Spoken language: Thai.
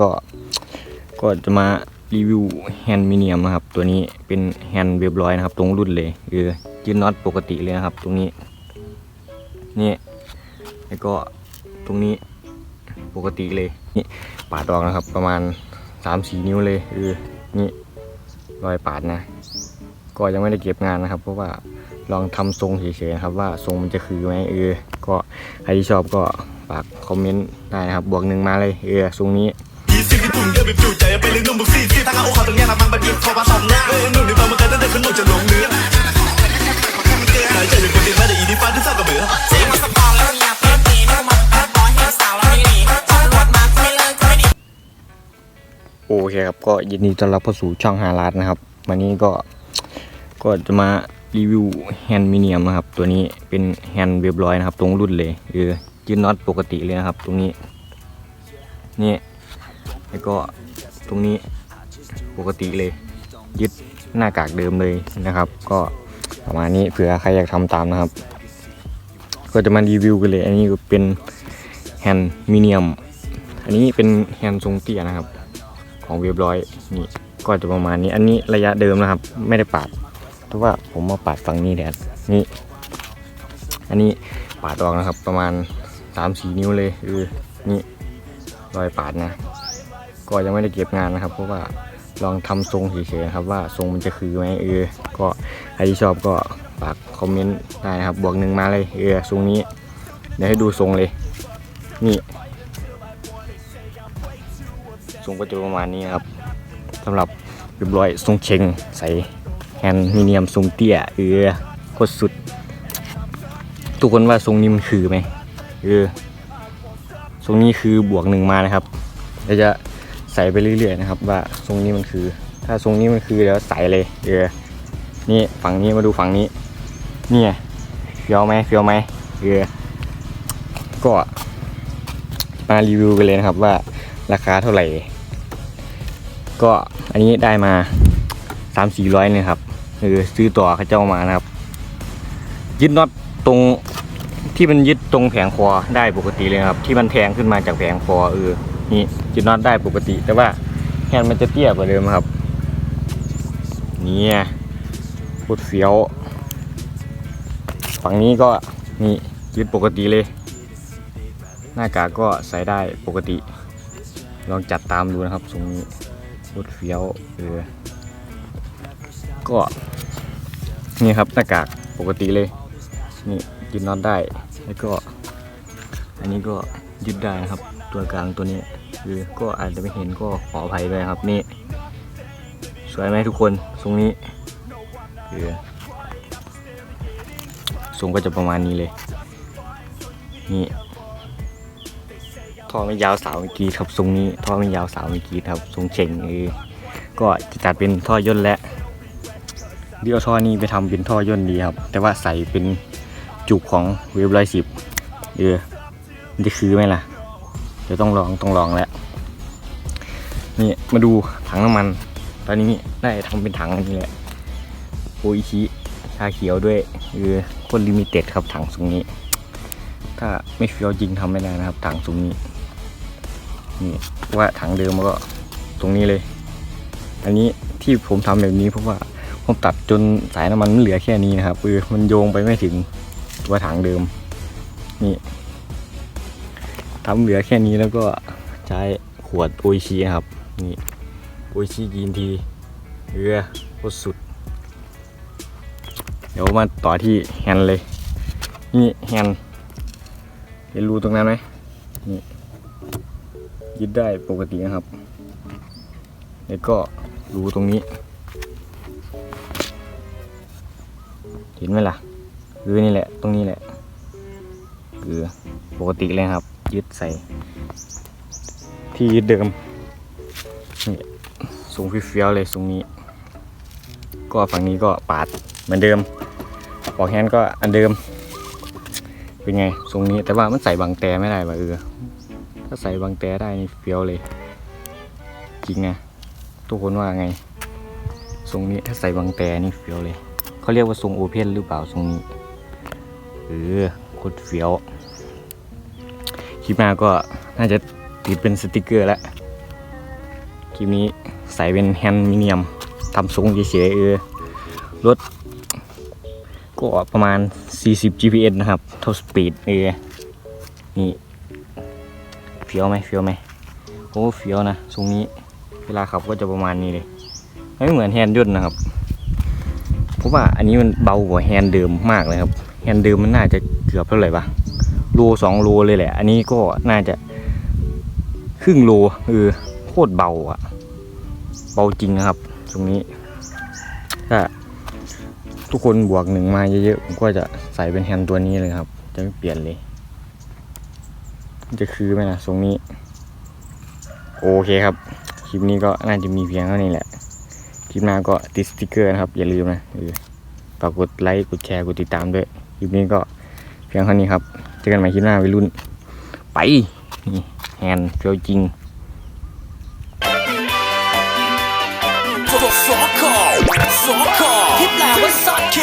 ก็ก็จะมารีวิวแฮนด์มิเนียมนะครับ ตัวนี้เป็นแฮนด์เรียบร้อยนะครับ ตรงรุ่นเลยคือยืนน็อตปกติเลยนะครับ ตรงนี้นี่แล้วก็ตรงนี้ปกติเลยนี่ปาดออกนะครับ ประมาณ3-4นิ้วเลยคือนี่รอยปาดนะก็ยังไม่ได้เก็บงานนะครับ เพราะว่าลองทำทรงเฉยๆครับ ว่าทรงมันจะคือไหมเออ ก็ใครที่ชอบก็ฝากคอมเมนต์ได้นะครับ บวกหนึ่งมาเลยเออทรงนี้ ยี่สิบที่ตุ่มเยอะแบบจุใจไปเลยนุ่มบุกซี่ซี่ทางเอาขาตรงเนี้ยทางบางบันยิบโทรมาสองหน้าเออหนุ่มในบางมันกันตั้งแต่ขึ้นมจะลงเนื้อหายใจอยู่คนเดียวแม้แต่อีดีฟ้าที่เศร้ากับเบื่อจีมาสปอนแล้วเนี่ยเพิ่มตีไม่มาแบดบอยเฮลสาวแล้วนี่นีตำรวจมาไม่เลิกไม่หนีโอเคครับก็ยินดีต้อนรับเข้าสู่ช่องฮารัสนะครับวันนี้ก็ก็จะมารีวิวแฮนด์มิเนียมนะครับ ตัวนี้เป็นแฮนด์เรียบร้อยนะครับ ตรงรุ่นเลยคือยืนน็อตปกติเลยนะครับ ตรงนี้นี่ แล้วก็ตรงนี้ปกติเลย ยึดหน้ากากเดิมเลยนะครับ ก็ประมาณนี้เผื่อใครอยากทำตามนะครับ ก็จะมารีวิวกันเลย อันนี้ก็เป็นแฮนด์มิเนียม อันนี้เป็นแฮนด์ทรงเตี้ยนะครับ ของเรียบร้อยนี่ก็จะประมาณนี้ อันนี้ระยะเดิมนะครับ ไม่ได้ปาดเพราะว่าผมมาปาดฝั่งนี้แทนนี่ อันนี้ปาดออกนะครับ ประมาณ3-4นิ้วเลยคือนี่รอยปาดนะ ก็ยังไม่ได้เก็บงานนะครับ เพราะว่าลองทำทรงเฉยๆครับว่าทรงมันจะคือไหมเออ ก็ใครที่ชอบก็ฝากคอมเมนต์ได้นะครับบวกหนึ่งมาเลยเออทรงนี้ เดี๋ยวให้ดูทรงเลย นี่ทรงก็จะประมาณนี้ครับสำหรับเรียบร้อยทรงเชงใส่แฮนด์มิเนียมทรงเตี้ยเออโคตรสุด ทุกคนว่าทรงนี้มันคือไหมเออทรงนี้คือบวกหนึ่งมานะครับเดี๋ยวจะ ใส่ไปเรื่อยๆนะครับ ว่าทรงนี้มันคือ ถ้าทรงนี้มันคือเดี๋ยวใส่เลยเออนี่ฝั่งนี้มาดูฝั่งนี้เนี่ยเฟี้ยวไหมเฟี้ยวไหมเออก็มารีวิวกันเลยนะครับว่าราคาเท่าไหร่ ก็อันนี้ได้มาสามสี่ร้อยเนี่ยครับเออซื้อต่อเขาเจ้ามานะครับ ยึดน็อตตรงที่มันยึดตรงแผงคอได้ปกติเลยครับ ที่มันแทงขึ้นมาจากแผงคอเออ นี่ยึดน็อตได้ปกติ แต่ว่าแฮนด์มันจะเตี้ยกว่าเดิมครับเนี่ยพุดเฟี้ยว ฝั่งนี้ก็นี่ยึดปกติเลย หน้ากากก็ใส่ได้ปกติ ลองจัดตามดูนะครับทรงนี้รถเฟี้ยวเออก็นี่ครับหน้ากากปกติเลยนี่ยึดน็อตได้แล้วก็ อันนี้ก็ยึดได้นะครับ ตัวกลางตัวนี้ คือก็อาจจะไม่เห็นก็ขออภัยด้วยครับนี่ สวยไหมทุกคนทรงนี้คือทรงก็จะประมาณนี้เลย นี่ท่อไม่ยาวสาวเมื่อกี้ครับทรงนี้ท่อไม่ยาวสาวเมื่อกี้ครับทรงเฉ่งเออก็จะจัดเป็นท่อย่นและเดี๋ยวท่อนี้ไปทำเป็นท่อย่นดีครับ แต่ว่าใส่เป็นจุกของเวฟร้อยสิบเออจะคือไหมล่ะ เดี๋ยวต้องลองต้องลองแล้วนี่มาดูถังน้ำมัน ตอนนี้ได้ทำเป็นถังอันนี้แหละโออิชิชาเขียวด้วยเออคนลิมิเต็ดครับถังทรงนี้ ถ้าไม่เฟี้ยวจริงทำไม่ได้นะครับ ถังทรงนี้นี่ว่าถังเดิมมันก็ตรงนี้เลย อันนี้ที่ผมทำแบบนี้เพราะว่าผมตัดจนสายน้ำมันมันเหลือแค่นี้นะครับคือมันโยงไปไม่ถึงตัวถังเดิมนี่ ทำเหลือแค่นี้แล้วก็ใช้ขวดโอชินะครับ นี่โออิชิยีนทีเรือโคตรสุด เดี๋ยวมาต่อที่แฮนเลย นี่แฮนเห็นรูตรงนั้นไหมนี่ยึดได้ปกตินะครับ แล้วก็รูตรงนี้ เห็นไหมล่ะคือนี่แหละ ตรงนี้แหละคือปกติเลยครับ ยึดใส่ที่ยึดเดิมนี่สูงฟิเฟี้ยวเลยตรงนี้ ก็ฝั่งนี้ก็ปาดเหมือนเดิมปอกแฮนก็อันเดิม เป็นไงทรงนี้แต่ว่ามันใส่บางแต่ไม่ได้ว่ะเออถ้าใส่บางแต่ได้นี่เฟี้ยวเลย จริงนะทุกคนว่าไงทรงนี้ถ้าใส่บางแต่นี่เฟี้ยวเลยเขาเรียกว่าทรงโอเพนหรือเปล่าทรงนี้เออโคตรเฟี้ยว คลิปหน้าก็น่าจะติดเป็นสติกเกอร์แล้วคลิปนี้ใส่เป็นแฮนด์มิเนียมทำทรงเฉยๆเออรถก็ประมาณ 40 GPS นะครับ เท่าสปีดเออนี่เฟี้ยวไหมเฟี้ยวไหมโอ้เฟี้ยวนะทรงนี้เวลาขับก็จะประมาณนี้เลย ไม่เหมือนแฮนด์ยนต์นะครับเพราะว่าอันนี้มันเบากว่าแฮนด์เดิมมากเลยครับ แฮนด์เดิมมันน่าจะเกือบเท่าไหร่ปะ โลสองโลเลยแหละ อันนี้ก็น่าจะครึ่งโลเออโคตรเบาอะเบาจริงนะครับ ตรงนี้ถ้าทุกคนบวกหนึ่งมาเยอะๆผมก็จะใส่เป็นแฮนด์ตัวนี้เลยครับ จะไม่เปลี่ยนเลย จะคือไหมนะทรงนี้ โอเคครับ คลิปนี้ก็น่าจะมีเพียงเท่านี้แหละ คลิปหน้าก็ติดสติกเกอร์นะครับ อย่าลืมนะออฝากกดไลค์กดแชร์กดติดตามด้วย คลิปนี้ก็เพียงเท่านี้ครับ จอกันใหม่คลิปหน้าวัยรุ่น ไปแฮนด์เฟียวจริงสอคอสอคอที่แปลว่าสัตว์เค